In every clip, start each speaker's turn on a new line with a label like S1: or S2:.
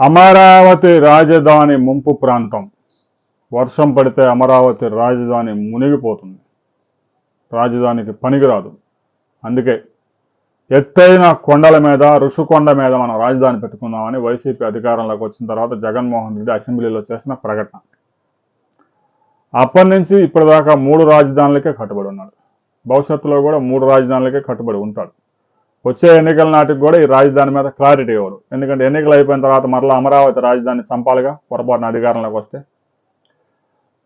S1: అమరావతి రాజధాని ముంపు ప్రాంతం. వర్షం పడితే అమరావతి రాజధాని మునిగిపోతుంది. రాజధానికి పనికిరాదు. అందుకే ఎత్తైన కొండల మీద ఋషికొండ మీద మనం రాజధాని పెట్టుకుందామని వైసీపీ అధికారంలోకి వచ్చిన తర్వాత జగన్మోహన్ రెడ్డి అసెంబ్లీలో చేసిన ప్రకటన. అప్పటి నుంచి ఇప్పటిదాకా మూడు రాజధానులకే కట్టుబడి ఉన్నాడు. భవిష్యత్తులో కూడా మూడు రాజధానులకే కట్టుబడి ఉంటాడు. వచ్చే ఎన్నికల నాటికి కూడా ఈ రాజధాని మీద క్లారిటీ ఇవ్వడు. ఎందుకంటే ఎన్నికలు అయిపోయిన తర్వాత మరలా అమరావతి రాజధాని సంపాలుగా పొరపాటున అధికారంలోకి వస్తే.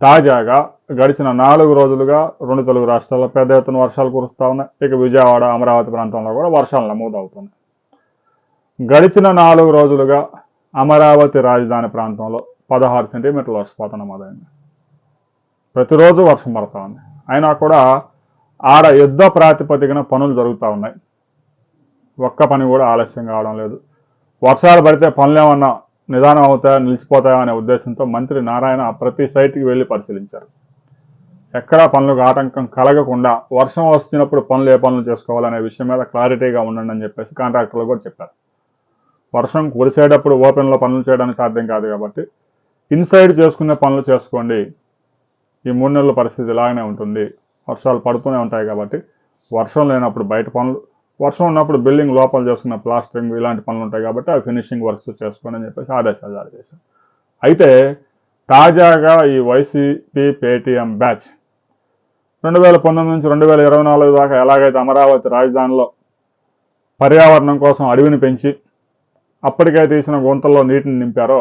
S1: తాజాగా గడిచిన నాలుగు రోజులుగా రెండు తెలుగు రాష్ట్రాల్లో పెద్ద ఎత్తున వర్షాలు కురుస్తూ ఉన్నాయి. ఇక విజయవాడ అమరావతి ప్రాంతంలో కూడా వర్షాలు నమోదవుతున్నాయి. గడిచిన నాలుగు రోజులుగా అమరావతి రాజధాని ప్రాంతంలో పదహారు సెంటీమీటర్ల వర్షపాతం నమోదైంది. ప్రతిరోజు వర్షం పడతా ఉంది. అయినా కూడా ఆడ యుద్ధ ప్రాతిపదికన పనులు జరుగుతూ ఉన్నాయి. ఒక్క పని కూడా ఆలస్యం కావడం లేదు. వర్షాలు పడితే పనులేమన్నా నిదానం అవుతాయా నిలిచిపోతాయా అనే ఉద్దేశంతో మంత్రి నారాయణ ప్రతి సైట్కి వెళ్ళి పరిశీలించారు. ఎక్కడా పనులకు ఆటంకం కలగకుండా వర్షం వస్తున్నప్పుడు పనులు ఏ పనులు చేసుకోవాలనే విషయం మీద క్లారిటీగా ఉండండి అని చెప్పేసి కాంట్రాక్టర్లు కూడా చెప్పారు. వర్షం కురిసేటప్పుడు ఓపెన్లో పనులు చేయడానికి సాధ్యం కాదు కాబట్టి ఇన్సైడ్ చేసుకునే పనులు చేసుకోండి. ఈ మూడు నెలల పరిస్థితి ఇలాగనే ఉంటుంది. వర్షాలు పడుతూనే ఉంటాయి కాబట్టి వర్షం లేనప్పుడు బయట పనులు వర్షం ఉన్నప్పుడు బిల్డింగ్ లోపల చేసుకున్న ప్లాస్టరింగ్ ఇలాంటి పనులు ఉంటాయి కాబట్టి అవి ఫినిషింగ్ వర్క్స్ చేసుకోండి అని చెప్పేసి ఆదేశాలు జారీ చేశారు. అయితే తాజాగా ఈ వైసీపీ పేటీఎం బ్యాచ్ రెండు వేల పంతొమ్మిది నుంచి రెండు వేల ఇరవై నాలుగు దాకా ఎలాగైతే అమరావతి రాజధానిలో పర్యావరణం కోసం అడవిని పెంచి అప్పటికే తీసిన గుంతల్లో నీటిని నింపారో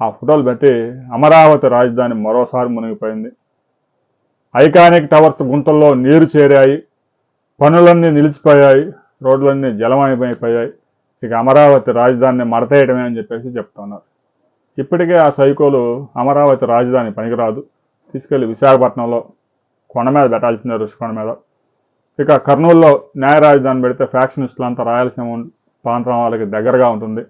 S1: ఆ ఫోటోలు పెట్టి అమరావతి రాజధాని మరోసారి మునిగిపోయింది. ఐకానిక్ టవర్స్ గుంతల్లో నీరు చేరాయి. పనులన్నీ నిలిచిపోయాయి రోడ్లన్నీ జలమయమైపోయాయి. ఇక అమరావతి రాజధానిని మడతేయడమే అని చెప్పేసి చెప్తున్నారు. ఇప్పటికే ఆ సైకోలు అమరావతి రాజధాని పనికిరాదు. తీసుకెళ్ళి విశాఖపట్నంలో కొండ మీద పెట్టాల్సిందే రుషికొండ మీద. ఇక కర్నూలులో న్యాయ రాజధాని పెడితే ఫ్యాక్షనిస్టులంతా రాయలసీమ ప్రాంతం వాళ్ళకి దగ్గరగా ఉంటుంది.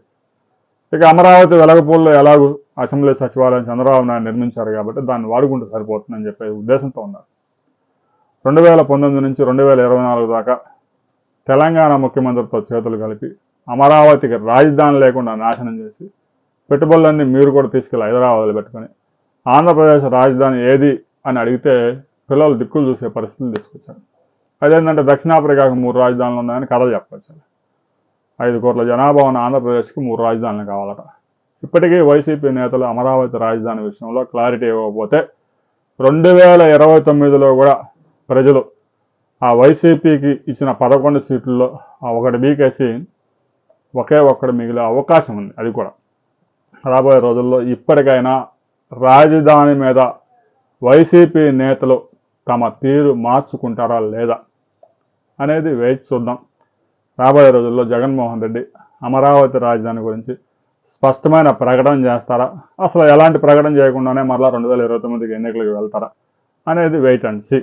S1: ఇక అమరావతి వెలగపూల్లో ఎలాగూ అసెంబ్లీ సచివాలయం చంద్రబాబు నాయుడు నిర్మించారు కాబట్టి దాన్ని వాడుకుంటూ సరిపోతుందని చెప్పే ఉద్దేశంతో ఉన్నారు. రెండు వేల పంతొమ్మిది నుంచి రెండు వేల ఇరవై నాలుగు దాకా తెలంగాణ ముఖ్యమంత్రితో చేతులు కలిపి అమరావతికి రాజధాని లేకుండా నాశనం చేసి పెట్టుబడులన్నీ మీరు కూడా తీసుకెళ్ళి హైదరాబాద్లో పెట్టుకొని ఆంధ్రప్రదేశ్ రాజధాని ఏది అని అడిగితే పిల్లలు దిక్కులు చూసే పరిస్థితులు తీసుకొచ్చారు. అదేంటంటే దక్షిణాఫ్రికాకు మూడు రాజధానులు ఉన్నాయని కథ చెప్పొచ్చారు. ఐదు కోట్ల జనాభా ఉన్న ఆంధ్రప్రదేశ్కి మూడు రాజధానులు కావాలట. ఇప్పటికీ వైసీపీ నేతలు అమరావతి రాజధాని విషయంలో క్లారిటీ ఇవ్వకపోతే రెండు వేల ఇరవై తొమ్మిదిలో కూడా ప్రజలు ఆ వైసీపీకి ఇచ్చిన పదకొండు సీట్లలో ఆ ఒకటి బీకేసి ఒకే ఒక్కడు మిగిలే అవకాశం ఉంది అది కూడా. రాబోయే రోజుల్లో ఇప్పటికైనా రాజధాని మీద వైసీపీ నేతలు తమ తీరు మార్చుకుంటారా లేదా అనేది వేచి చూద్దాం. రాబోయే రోజుల్లో జగన్మోహన్ రెడ్డి అమరావతి రాజధాని గురించి స్పష్టమైన ప్రకటన చేస్తారా? అసలు ఎలాంటి ప్రకటన చేయకుండానే మరలా రెండు వేల ఇరవై తొమ్మిదికి ఎన్నికలకు వెళ్తారా అనేది వెయిట్ అండ్ సీ